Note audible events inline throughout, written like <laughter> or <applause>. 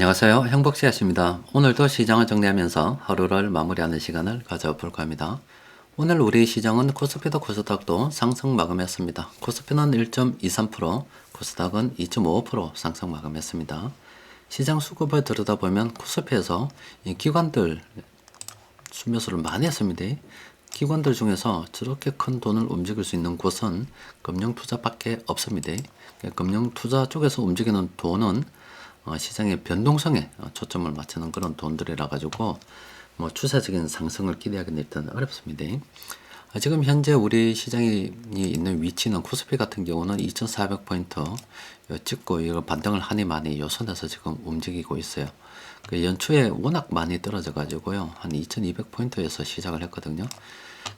안녕하세요. 행복씨앗입니다. 오늘도 시장을 정리하면서 하루를 마무리하는 시간을 가져볼까 합니다. 오늘 우리 시장은 코스피도 코스닥도 상승 마감했습니다. 코스피는 1.23%, 코스닥은 2.55% 상승 마감했습니다. 시장 수급을 들여다보면 코스피에서 이 기관들 수매수를 많이 했습니다. 기관들 중에서 저렇게 큰 돈을 움직일 수 있는 곳은 금융투자밖에 없습니다. 금융투자 쪽에서 움직이는 돈은 어, 시장의 변동성에 어, 초점을 맞추는 그런 돈들이라 가지고 뭐 추세적인 상승을 기대하기는 일단 어렵습니다. 아, 지금 현재 우리 시장이 있는 위치는 코스피 같은 경우는 2,400포인트 찍고 이거 반등을 하니 많이 요 선에서 지금 움직이고 있어요. 그 연초에 워낙 많이 떨어져 가지고요. 한 2,200포인트에서 시작을 했거든요.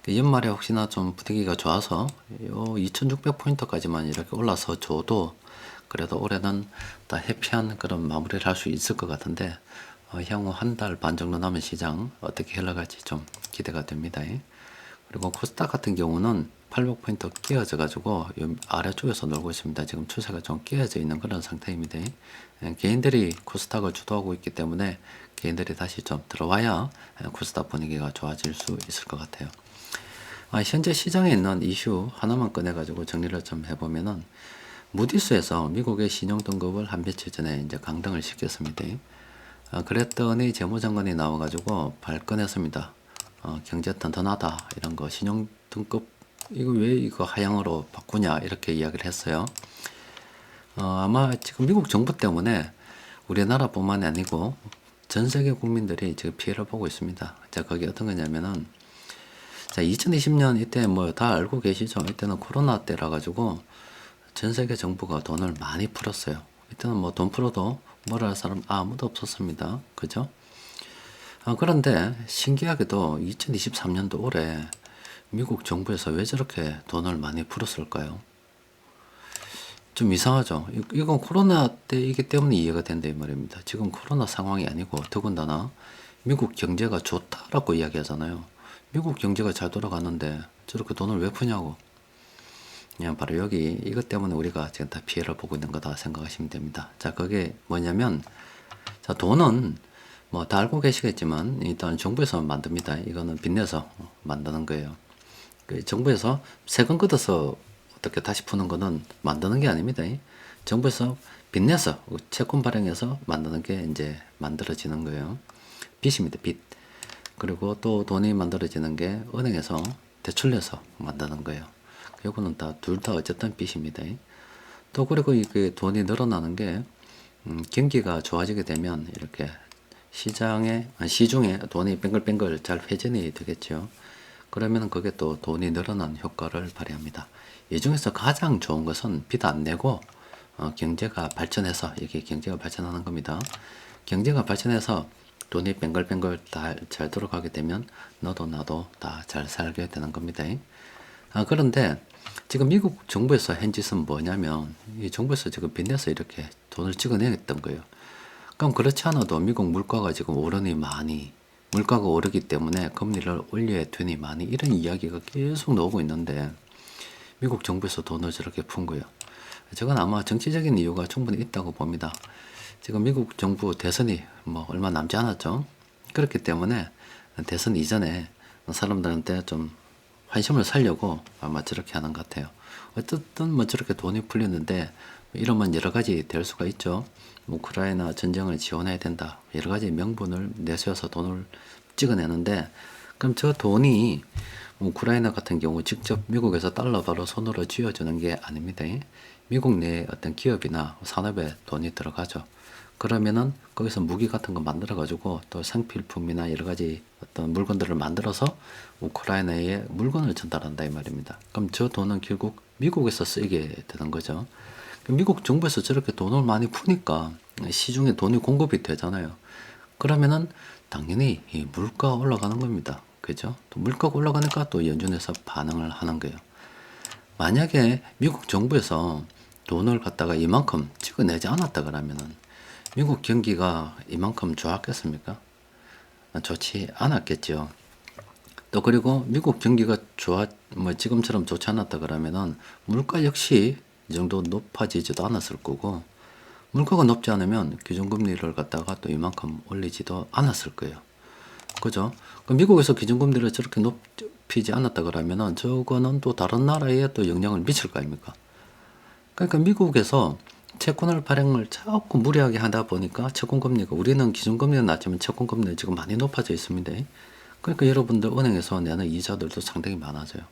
그 연말에 혹시나 좀 분위기가 좋아서 요 2,600포인트까지만 이렇게 올라서 줘도 그래도 올해는 다 해피한 그런 마무리를 할 수 있을 것 같은데 어, 향후 한 달 반 정도 남은 시장 어떻게 흘러갈지 좀 기대가 됩니다. 그리고 코스닥 같은 경우는 800포인트 끼어져 가지고 아래쪽에서 놀고 있습니다. 지금 추세가 좀 끼어져 있는 그런 상태입니다. 예, 개인들이 코스닥을 주도하고 있기 때문에 개인들이 다시 좀 들어와야 예, 코스닥 분위기가 좋아질 수 있을 것 같아요. 아, 현재 시장에 있는 이슈 하나만 꺼내 가지고 정리를 좀 해보면은 무디스에서 미국의 신용 등급을 한 며칠 전에 이제 강등을 시켰습니다. 아, 그랬더니 재무장관이 나와가지고 발끈했습니다. 어, 경제 튼튼하다 이런 거 신용 등급 이거 왜 이거 하향으로 바꾸냐 이렇게 이야기를 했어요. 어, 아마 지금 미국 정부 때문에 우리나라뿐만 아니고 전 세계 국민들이 지금 피해를 보고 있습니다. 자, 거기 어떤 거냐면은 자, 2020년 이때 뭐 다 알고 계시죠? 이때는 코로나 때라 가지고 전 세계 정부가 돈을 많이 풀었어요. 이때는 뭐 돈 풀어도 뭐라 할 사람 아무도 없었습니다. 그죠? 아, 그런데 신기하게도 2023년도 올해 미국 정부에서 왜 저렇게 돈을 많이 풀었을까요? 좀 이상하죠. 이건 코로나 때이기 때문에 이해가 된다 이 말입니다. 지금 코로나 상황이 아니고 더군다나 미국 경제가 좋다라고 이야기하잖아요. 미국 경제가 잘 돌아가는데 저렇게 돈을 왜 푸냐고. 그냥 바로 여기 이것 때문에 우리가 지금 다 피해를 보고 있는 거다 생각하시면 됩니다. 자, 그게 뭐냐면 자, 돈은 뭐 다 알고 계시겠지만 일단 정부에서 만듭니다. 이거는 빚내서 만드는 거예요. 그 정부에서 세금 걷어서 어떻게 다시 푸는 거는 만드는 게 아닙니다. 정부에서 빚내서 채권 발행해서 만드는 게 이제 만들어지는 거예요. 빚입니다. 빚. 그리고 또 돈이 만들어지는 게 은행에서 대출내서 만드는 거예요. 요거는 다둘다 어쨌든 빚입니다. 또 그리고 이게 돈이 늘어나는 게 음, 경기가 좋아지게 되면 이렇게 시장에 아, 시중에 돈이 뱅글뱅글 잘 회전이 되겠죠. 그러면 그게 또 돈이 늘어난 효과를 발휘합니다. 이 중에서 가장 좋은 것은 빚 안 내고 어, 경제가 발전해서 이게 경제가 발전하는 겁니다. 경제가 발전해서 돈이 뱅글뱅글 다잘 돌아가게 되면 너도 나도 다 잘 살게 되는 겁니다. 아, 그런데 지금 미국 정부에서 한 짓은 뭐냐면 이 정부에서 지금 빚내서 이렇게 돈을 찍어내겠던 거예요. 그럼 그렇지 않아도 미국 물가가 지금 오르니 많이 물가가 오르기 때문에 금리를 올려야 되니 많이 이런 이야기가 계속 나오고 있는데 미국 정부에서 돈을 저렇게 푼 거예요. 저건 아마 정치적인 이유가 충분히 있다고 봅니다. 지금 미국 정부 대선이 뭐 얼마 남지 않았죠. 그렇기 때문에 대선 이전에 사람들한테 좀 환심을 살려고 아마 저렇게 하는 것 같아요. 어쨌든 뭐 저렇게 돈이 풀리는데 이러면 여러 가지 될 수가 있죠. 우크라이나 전쟁을 지원해야 된다. 여러 가지 명분을 내세워서 돈을 찍어내는데 그럼 저 돈이 우크라이나 같은 경우 직접 미국에서 달러 바로 손으로 쥐어주는 게 아닙니다. 미국 내 어떤 기업이나 산업에 돈이 들어가죠. 그러면은 거기서 무기 같은 거 만들어 가지고 또 생필품이나 여러 가지 어떤 물건들을 만들어서 우크라이나에 물건을 전달한다 이 말입니다. 그럼 저 돈은 결국 미국에서 쓰이게 되는 거죠. 미국 정부에서 저렇게 돈을 많이 푸니까 시중에 돈이 공급이 되잖아요. 그러면은 당연히 이 물가 올라가는 겁니다. 그죠? 또 물가가 올라가니까 또 연준에서 반응을 하는 거예요. 만약에 미국 정부에서 돈을 갖다가 이만큼 찍어내지 않았다 그러면은 미국 경기가 이만큼 좋았겠습니까? 좋지 않았겠죠. 또 그리고 미국 경기가 좋아 뭐 지금처럼 좋지 않았다 그러면은 물가 역시 이 정도 높아지지도 않았을 거고 물가가 높지 않으면 기준금리를 갖다가 또 이만큼 올리지도 않았을 거예요. 그죠? 그 미국에서 기준금리를 저렇게 높이지 않았다 그러면은 저거는 또 다른 나라에 또 영향을 미칠 거 아닙니까? 그러니까 미국에서 채권을 발행을 자꾸 무리하게 하다 보니까 채권금리가 우리는 기준금리가 낮지만 채권금리가 지금 많이 높아져 있습니다. 그러니까 여러분들 은행에서 내는 이자들도 상당히 많아져요.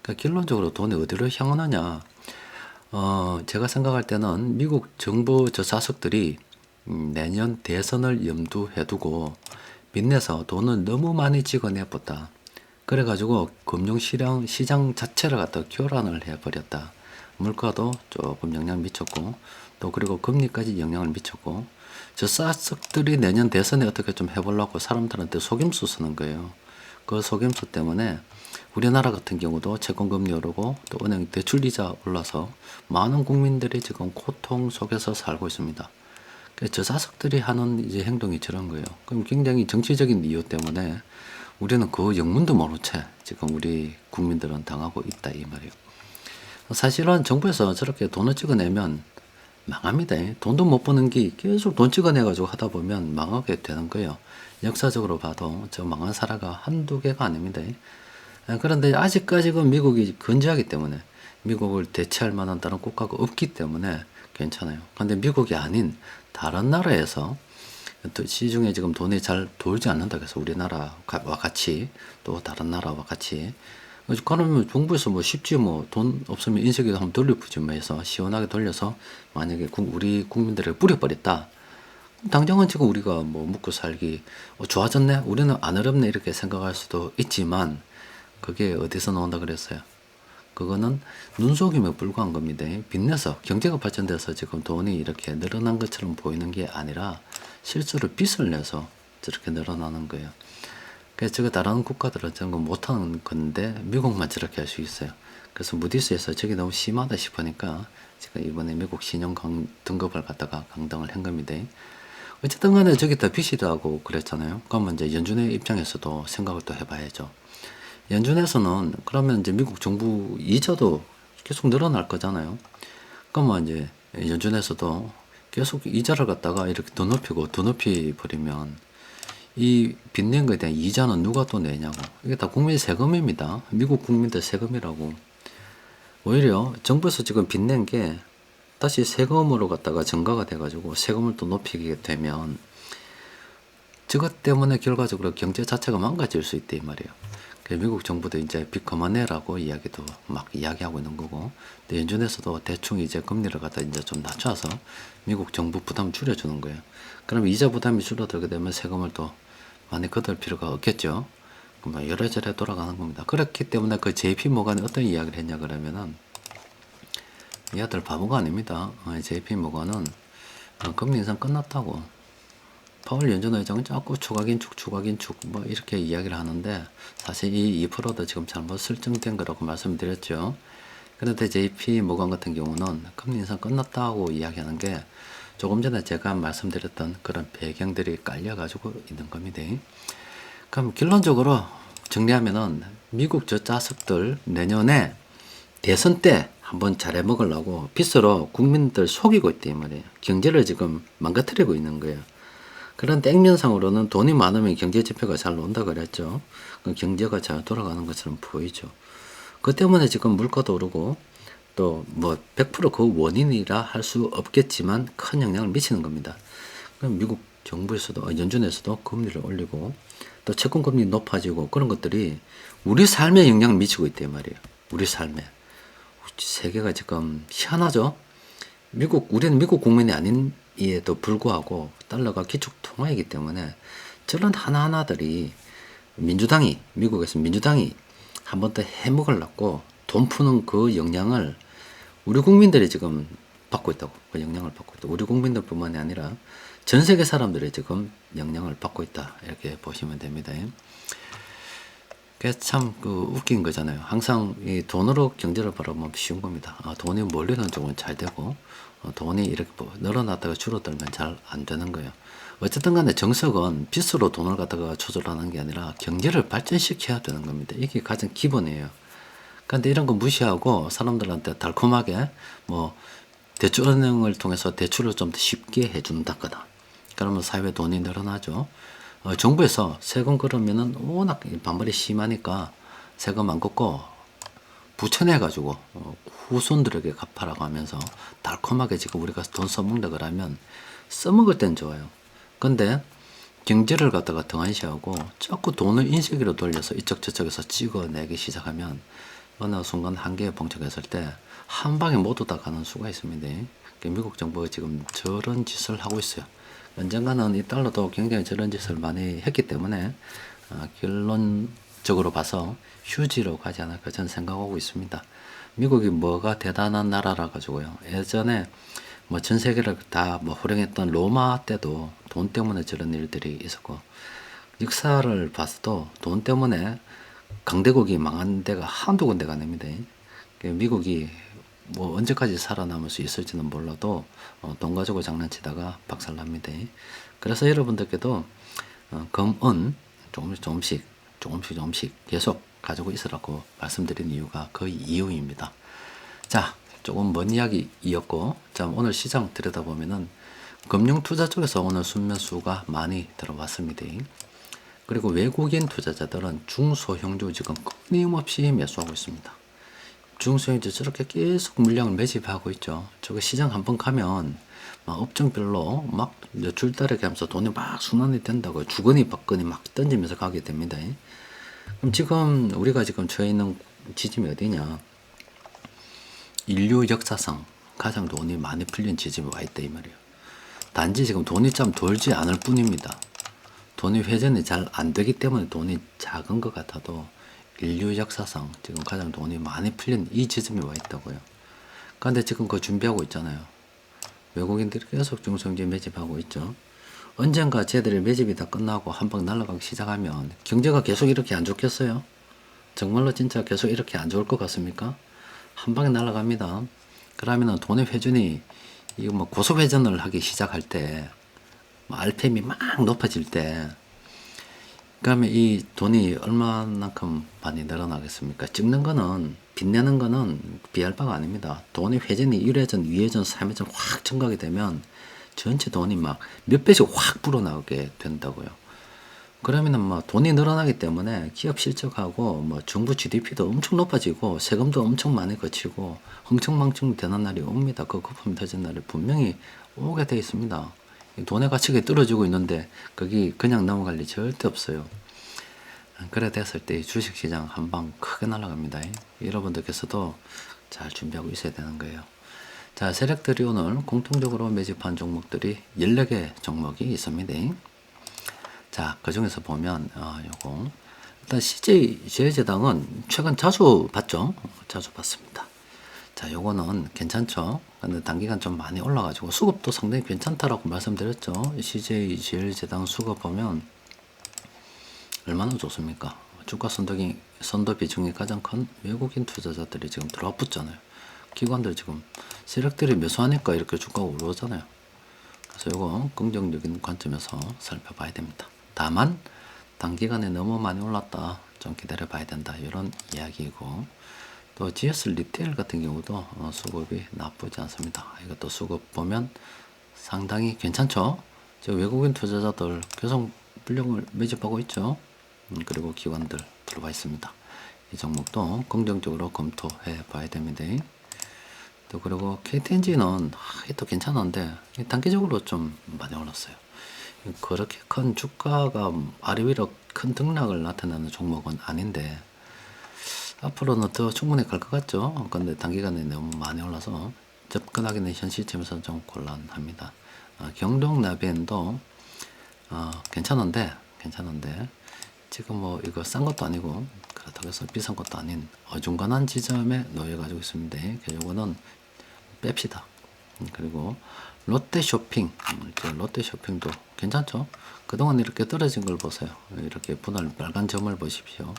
그러니까 결론적으로 돈이 어디로 향하느냐? 어, 제가 생각할 때는 미국 정부 저 자석들이 음, 내년 대선을 염두해 두고 빚내서 돈을 너무 많이 찍어내 봤다. 그래가지고 금융시장 시장 자체를 갖다 교란을 해버렸다. 물가도 조금 영향 미쳤고 또 그리고 금리까지 영향을 미쳤고 저 싸석들이 내년 대선에 어떻게 좀 해보려고 사람들한테 속임수 쓰는 거예요. 그 속임수 때문에 우리나라 같은 경우도 채권금리 오르고 또 은행 대출이자 올라서 많은 국민들이 지금 고통 속에서 살고 있습니다. 그 저자석들이 하는 이제 행동이 저런 거예요. 그럼 굉장히 정치적인 이유 때문에 우리는 그 영문도 모른 채 지금 우리 국민들은 당하고 있다 이 말이에요. 사실은 정부에서 저렇게 돈을 찍어내면 망합니다. 돈도 못 버는 게 계속 돈 찍어내가지고 하다 보면 망하게 되는 거예요. 역사적으로 봐도 저 망한 사례가 한두 개가 아닙니다. 그런데 아직까지 는 미국이 건재하기 때문에 미국을 대체할 만한 다른 국가가 없기 때문에 괜찮아요. 근데 미국이 아닌 다른 나라에서 또 시중에 지금 돈이 잘 돌지 않는다 그래서 우리나라와 같이 또 다른 나라와 같이 그러면 정부에서 뭐 쉽지 뭐 돈 없으면 인쇄기도 한번 돌려보지 뭐 해서 시원하게 돌려서 만약에 우리 국민들을 뿌려버렸다. 당장은 지금 우리가 뭐 묵고 살기 어, 좋아졌네 우리는 안 어렵네 이렇게 생각할 수도 있지만 그게 어디서 나온다 그랬어요. 그거는 눈속임에 불과한 겁니다. 빚내서 경제가 발전돼서 지금 돈이 이렇게 늘어난 것처럼 보이는 게 아니라 실제로 빚을 내서 저렇게 늘어나는 거예요. 그래서 저거 다른 국가들은 저런 거 못하는 건데 미국만 저렇게 할 수 있어요. 그래서 무디스에서 저게 너무 심하다 싶으니까 제가 이번에 미국 신용 강, 등급을 갖다가 강등을 한 겁니다. 어쨌든 간에 저기 다 빚이라고 그랬잖아요. 그러면 이제 연준의 입장에서도 생각을 또 해봐야죠. 연준에서는 그러면 이제 미국 정부 이자도 계속 늘어날 거잖아요. 그러면 이제 연준에서도 계속 이자를 갖다가 이렇게 더 높이고 더 높이 버리면 이 빚낸 거에 대한 이자는 누가 또 내냐고. 이게 다 국민 세금입니다. 미국 국민들 세금이라고. 오히려 정부에서 지금 빚낸 게 다시 세금으로 갖다가 증가가 돼가지고 세금을 또 높이게 되면 저것 때문에 결과적으로 경제 자체가 망가질 수 있대 이 말이에요. 미국 정부도 이제 빚 그만해라고 이야기도 막 이야기하고 있는 거고, 근데 연준에서도 대충 이제 금리를 갖다 이제 좀 낮춰서 미국 정부 부담 줄여주는 거예요. 그럼 이자 부담이 줄어들게 되면 세금을 또 많이 걷을 필요가 없겠죠. 뭐 여러저러 돌아가는 겁니다. 그렇기 때문에 그 JP 모간이 어떤 이야기를 했냐 그러면은 이 아들 바보가 아닙니다. 어, JP 모간은 어, 금리 인상 끝났다고. 파월 연준 의장은 자꾸 추가 긴축, 추가 긴축 뭐 이렇게 이야기를 하는데 사실 이 2%도 지금 잘못 설정된 거라고 말씀드렸죠. 그런데 JP 모건 같은 경우는 금리 인상 끝났다고 이야기하는 게 조금 전에 제가 말씀드렸던 그런 배경들이 깔려가지고 있는 겁니다. 그럼 결론적으로 정리하면은 미국 저 자석들 내년에 대선 때 한번 잘해 먹으려고 빚으로 국민들 속이고 있다 이 말이에요. 경제를 지금 망가뜨리고 있는 거예요. 그런 땡면상으로는 돈이 많으면 경제 지표가 잘 논다 그랬죠. 그 경제가 잘 돌아가는 것처럼 보이죠. 그 때문에 지금 물가도 오르고 또 뭐 100%그 원인이라 할 수 없겠지만 큰 영향을 미치는 겁니다. 그럼 미국 정부에서도 어, 연준에서도 금리를 올리고 또 채권 금리 높아지고 그런 것들이 우리 삶에 영향을 미치고 있단 말이에요. 우리 삶에. 세계가 지금 희한하죠. 미국 우리는 미국 국민이 아닌 이에도 불구하고 달러가 기축 통화이기 때문에 저런 하나하나들이 민주당이 미국에서 민주당이 한 번 더 해먹으려고 돈 푸는 그 영향을 우리 국민들이 지금 받고 있다고 그 영향을 받고 있다. 우리 국민들뿐만이 아니라 전 세계 사람들이 지금 영향을 받고 있다 이렇게 보시면 됩니다. 그게 참 그 웃긴 거잖아요. 항상 이 돈으로 경제를 바라보면 쉬운 겁니다. 아, 돈이 몰리는 쪽은 잘 되고 어, 돈이 이렇게 뭐 늘어났다가 줄어들면 잘 안 되는 거예요. 어쨌든 간에 정석은 빚으로 돈을 갖다가 조절하는 게 아니라 경제를 발전시켜야 되는 겁니다. 이게 가장 기본이에요. 그런데 이런 거 무시하고 사람들한테 달콤하게 뭐 대출은행을 통해서 대출을 좀 더 쉽게 해준다거나 그러면 사회 돈이 늘어나죠. 어, 정부에서 세금 걸으면은 워낙 반발이 심하니까 세금 안 걷고 부천해가지고 어, 후손들에게 갚아라고 하면서 달콤하게 지금 우리가 돈 써먹는다 그러면 써먹을 땐 좋아요. 근데 경제를 갖다가 등한시하고 자꾸 돈을 인쇄기로 돌려서 이쪽 저쪽에서 찍어내기 시작하면 어느 순간 한계에 봉착했을 때 한 방에 모두 다 가는 수가 있습니다. 그 미국 정부가 지금 저런 짓을 하고 있어요. 언젠가는 이 달러도 굉장히 저런 짓을 많이 했기 때문에 어, 결론적으로 봐서 휴지로 가지 않을까 저는 생각하고 있습니다. 미국이 뭐가 대단한 나라라 가지고요. 예전에 뭐 전 세계를 다 뭐 호령했던 로마 때도 돈 때문에 저런 일들이 있었고 역사를 봐서도 돈 때문에 강대국이 망한 데가 한두 군데가 아닙니다. 그 미국이 뭐 언제까지 살아남을 수 있을지는 몰라도 어, 돈 가지고 장난치다가 박살납니다. 그래서 여러분들께도 어, 금은 조금씩 조금씩 조금씩 조금씩 계속 가지고 있으라고 말씀드린 이유가 그 이유입니다. 자, 조금 먼 이야기이었고, 자, 오늘 시장 들여다보면은 금융 투자 쪽에서 오늘 순매수가 많이 들어왔습니다. 그리고 외국인 투자자들은 중소형주 지금 끊임없이 매수하고 있습니다. 중소형주 저렇게 계속 물량을 매집하고 있죠. 저거 시장 한번 가면 막 업종별로 막 줄다리기 하면서 돈이 막 순환이 된다고요. 주거니 받거니 막 던지면서 가게 됩니다. 그럼 지금 우리가 지금 처해 있는 지점이 어디냐? 인류 역사상 가장 돈이 많이 풀린 지점에 와 있다 이 말이에요. 단지 지금 돈이 좀 돌지 않을 뿐입니다. 돈이 회전이 잘 안 되기 때문에 돈이 작은 것 같아도 인류 역사상 지금 가장 돈이 많이 풀린 이 지점에 와 있다고요. 그런데 지금 그거 준비하고 있잖아요. 외국인들이 계속 중성지 매집하고 있죠. 언젠가 쟤들의 매집이 다 끝나고 한방 날아가기 시작하면 경제가 계속 이렇게 안 좋겠어요? 정말로 진짜 계속 이렇게 안 좋을 것 같습니까? 한 방에 날아갑니다. 그러면은 돈의 회전이 이거 뭐 고속 회전을 하기 시작할 때, 뭐 RPM이 막 높아질 때, 그러면 이 돈이 얼마만큼 많이 늘어나겠습니까? 찍는 거는 빚내는 거는 비할 바가 아닙니다. 돈의 회전이 1회전, 2회전, 3회전 확 증가하게 되면 전체 돈이 막 몇 배씩 확 불어나오게 된다고요. 그러면은 뭐 돈이 늘어나기 때문에 기업 실적하고 뭐 정부 GDP도 엄청 높아지고 세금도 엄청 많이 거치고 흥청망청 되는 날이 옵니다. 그 거품 터진 날이 분명히 오게 돼 있습니다. 이 돈의 가치가 떨어지고 있는데 거기 그냥 넘어갈 리 절대 없어요. 그래 됐을 때이 주식시장 한 방 크게 날아갑니다. 여러분들께서도 잘 준비하고 있어야 되는 거예요. 자, 세력들이 오늘 공통적으로 매집한 종목들이 14개 종목이 있습니다. 자, 그 중에서 보면, 어, 요거. 일단 CJ 제재당은 최근 자주 봤죠? 자주 봤습니다. 자, 요거는 괜찮죠? 근데 단기간 좀 많이 올라가지고 수급도 상당히 괜찮다라고 말씀드렸죠? CJ 제일제당 수급 보면 얼마나 좋습니까? 주가 선덕이, 선도 비중이 가장 큰 외국인 투자자들이 지금 들어와 붙잖아요. 기관들 지금 세력들이 매수하니까 이렇게 주가가 오르잖아요. 그래서 이거 긍정적인 관점에서 살펴봐야 됩니다. 다만 단기간에 너무 많이 올랐다. 좀 기다려 봐야 된다. 이런 이야기이고 또 GS 리테일 같은 경우도 어, 수급이 나쁘지 않습니다. 이것도 수급 보면 상당히 괜찮죠. 저 외국인 투자자들 계속 물량을 매집하고 있죠. 음, 그리고 기관들 들어와 있습니다. 이 종목도 긍정적으로 검토해 봐야 됩니다. 또 그리고 KTNG는 아, 또 괜찮은데 단기적으로 좀 많이 올랐어요. 그렇게 큰 주가가 아래 위로 큰 등락을 나타내는 종목은 아닌데 앞으로는 더 충분히 갈 것 같죠. 근데 단기간에 너무 많이 올라서 접근하기는 현 시점에서 좀 곤란합니다. 어, 경동 나비엔도 어, 괜찮은데 괜찮은데 지금 뭐 이거 싼 것도 아니고 그렇다고 해서 비싼 것도 아닌 어중간한 지점에 놓여 가지고 있습니다. 이거는 뺍시다. 음, 그리고 롯데 쇼핑, 음, 롯데 쇼핑도 괜찮죠? 그동안 이렇게 떨어진 걸 보세요. 이렇게 분할 빨간 점을 보십시오.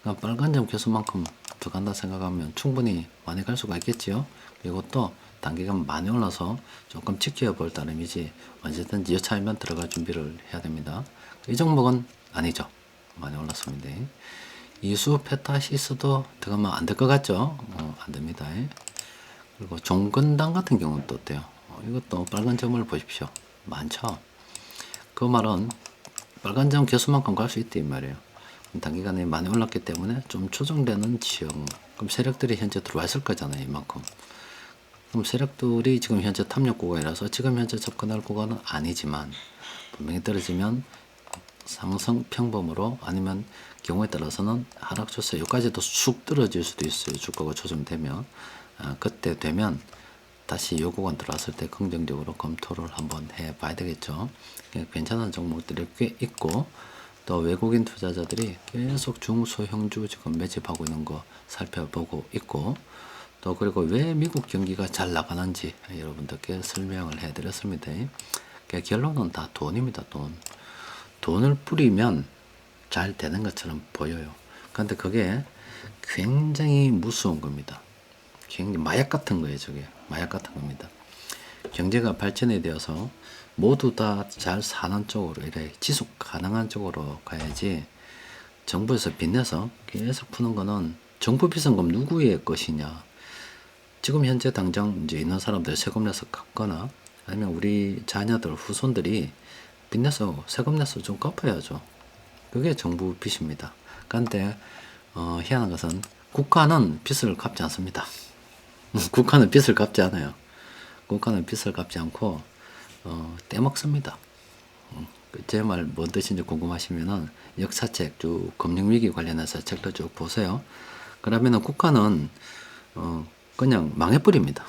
그러니까 빨간 점 개수만큼 더 간다 생각하면 충분히 많이 갈 수가 있겠지요. 또 단기간 많이 올라서 조금 지켜볼 따름이지 언제든지 여차하면 들어갈 준비를 해야 됩니다. 이 종목은 아니죠. 많이 올랐습니다. 이수 페타시스도 들어가면 안 될 것 같죠? 어, 안 됩니다. 그리고 종근당 같은 경우는 또 어때요? 어, 이것도 빨간 점을 보십시오. 많죠? 그 말은 빨간 점 개수만큼 갈 수 있다 이 말이에요. 단기간에 많이 올랐기 때문에 좀 조정되는 지형. 그럼 세력들이 현재 들어와 있을 거잖아요. 이만큼. 그럼 세력들이 지금 현재 탐욕 구간이라서 지금 현재 접근할 구간은 아니지만 분명히 떨어지면 상승 평범으로 아니면 경우에 따라서는 하락 추세 여기까지도 쑥 떨어질 수도 있어요. 주가가 조정되면 아, 그때 되면 다시 요 구간 들어왔을 때 긍정적으로 검토를 한번 해 봐야 되겠죠. 예, 괜찮은 종목들이 꽤 있고 또 외국인 투자자들이 계속 중소형주 지금 매집하고 있는 거 살펴보고 있고 또 그리고 왜 미국 경기가 잘 나가는지 여러분들께 설명을 해드렸습니다. 그 결론은 다 돈입니다. 돈. 돈을 뿌리면 잘 되는 것처럼 보여요. 그런데 그게 굉장히 무서운 겁니다. 굉장히 마약 같은 거예요, 저게. 마약 같은 겁니다. 경제가 발전이 되어서 모두 다 잘 사는 쪽으로 이래 지속 가능한 쪽으로 가야지 정부에서 빚내서 계속 푸는 거는 정부 비상금 누구의 것이냐? 지금 현재 당장 이제 있는 사람들 세금 내서 갚거나 아니면 우리 자녀들 후손들이 빚내서 세금 내서 좀 갚아야죠. 그게 정부 빚입니다. 그런데 어, 희한한 것은 국가는 빚을 갚지 않습니다 <laughs> 국가는 빚을 갚지 않아요 국가는 빚을 갚지 않고 어, 떼먹습니다. 음, 그제말 뭔 뜻인지 궁금하시면은 역사책 쭉 금융위기 관련해서 책도 쭉 보세요. 그러면은 국가는 어, 그냥 망해버립니다.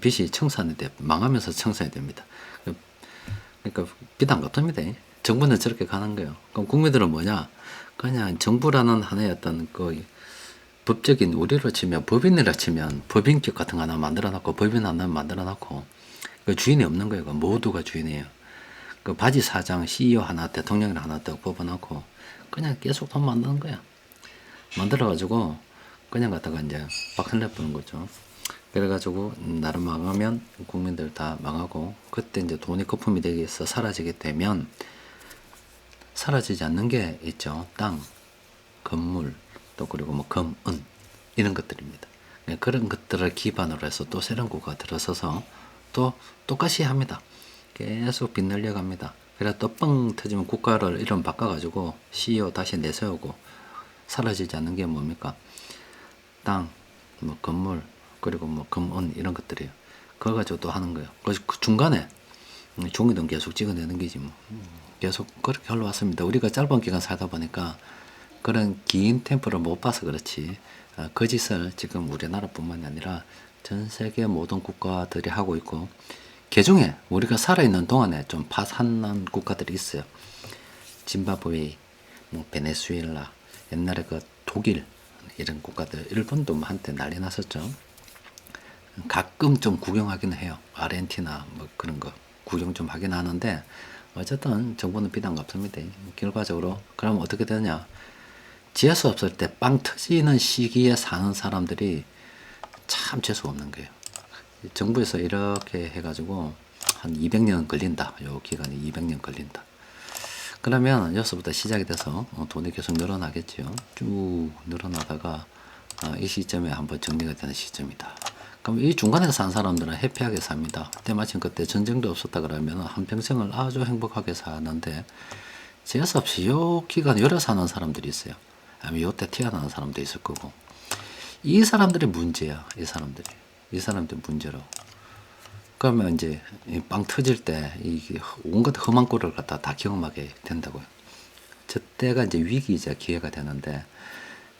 빚이 청산이 돼 망하면서 청산이 됩니다. 그러니까 빚 안 갚습니다. 정부는 저렇게 가는 거예요. 그럼 국민들은 뭐냐? 그냥 정부라는 하나의 어떤 그 법적인 우리로 치면 법인이라 치면 법인격 같은 거 하나 만들어 놨고 법인 하나 만들어 놨고 그 주인이 없는 거예요. 그 모두가 주인이에요. 그 바지 사장, CEO 하나, 대통령이 하나 딱 뽑아놓고 그냥 계속 돈 만드는 거야. 만들어가지고 그냥 갖다가 이제 박살내 보는 거죠. 그래가지고 나름 망하면 국민들 다 망하고 그때 이제 돈이 거품이 되기 위해서 사라지게 되면 사라지지 않는 게 있죠. 땅, 건물, 또 그리고 뭐 금, 은 이런 것들입니다. 네, 그런 것들을 기반으로 해서 또 국가 들어서서 또 똑같이 합니다. 계속 빚날려 갑니다. 그래 또뻥 터지면 국가를 이름 바꿔가지고 CEO 다시 내세우고 사라지지 않는 게 뭡니까? 땅, 뭐 건물, 그리고 뭐 금은 이런 것들이에요. 그거 가지고 또 하는 거예요. 그래서 그 중간에 종이돈 계속 찍어내는 게지 뭐. 계속 그렇게 흘러왔습니다. 우리가 짧은 기간 살다 보니까 그런 긴 템포를 못 봐서 그렇지. 아, 그 짓을 지금 우리나라뿐만이 아니라 전 세계 모든 국가들이 하고 있고 개 중에 우리가 살아있는 동안에 좀 파산난 국가들이 있어요. 짐바브웨, 뭐 베네수엘라, 옛날에 그 독일 이런 국가들, 일본도 뭐 한때 난리 났었죠. 가끔 좀 구경하긴 해요. 아르헨티나 뭐 그런 거 구경 좀 하긴 하는데 어쨌든 정부는 비단 갚습니다. 결과적으로 그럼 어떻게 되냐? 지하수 없을 때 빵 터지는 시기에 사는 사람들이 참 재수 없는 거예요. 정부에서 이렇게 해가지고 한 200년 걸린다. 요 기간이 200년 걸린다. 그러면 여기서부터 시작이 돼서 어, 돈이 계속 늘어나겠죠. 쭉 늘어나다가 어, 이 시점에 한번 정리가 되는 시점이다. 그럼 이 중간에 산 사람들은 해피하게 삽니다. 때마침 그때 전쟁도 없었다 그러면 한평생을 아주 행복하게 사는데 재수 없이 요 기간 열에 사는 사람들이 있어요. 아니면 요때 태어나는 사람도 있을 거고. 이 사람들이 문제야. 이 사람들이. 이 사람들 문제로. 그러면 이제 이빵 터질 때 이게 온갖 험한 꼴을 갖다 다 경험하게 된다고요. 저 때가 이제 위기이자 기회가 되는데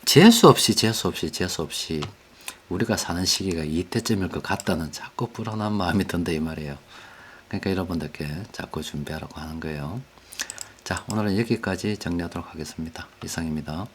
재수 없이 재수 없이 재수 없이 우리가 사는 시기가 이때쯤일 것 같다는 자꾸 불안한 마음이 든다 이 말이에요. 그러니까 여러분들께 자꾸 준비하라고 하는 거예요. 자, 오늘은 여기까지 정리하도록 하겠습니다. 이상입니다.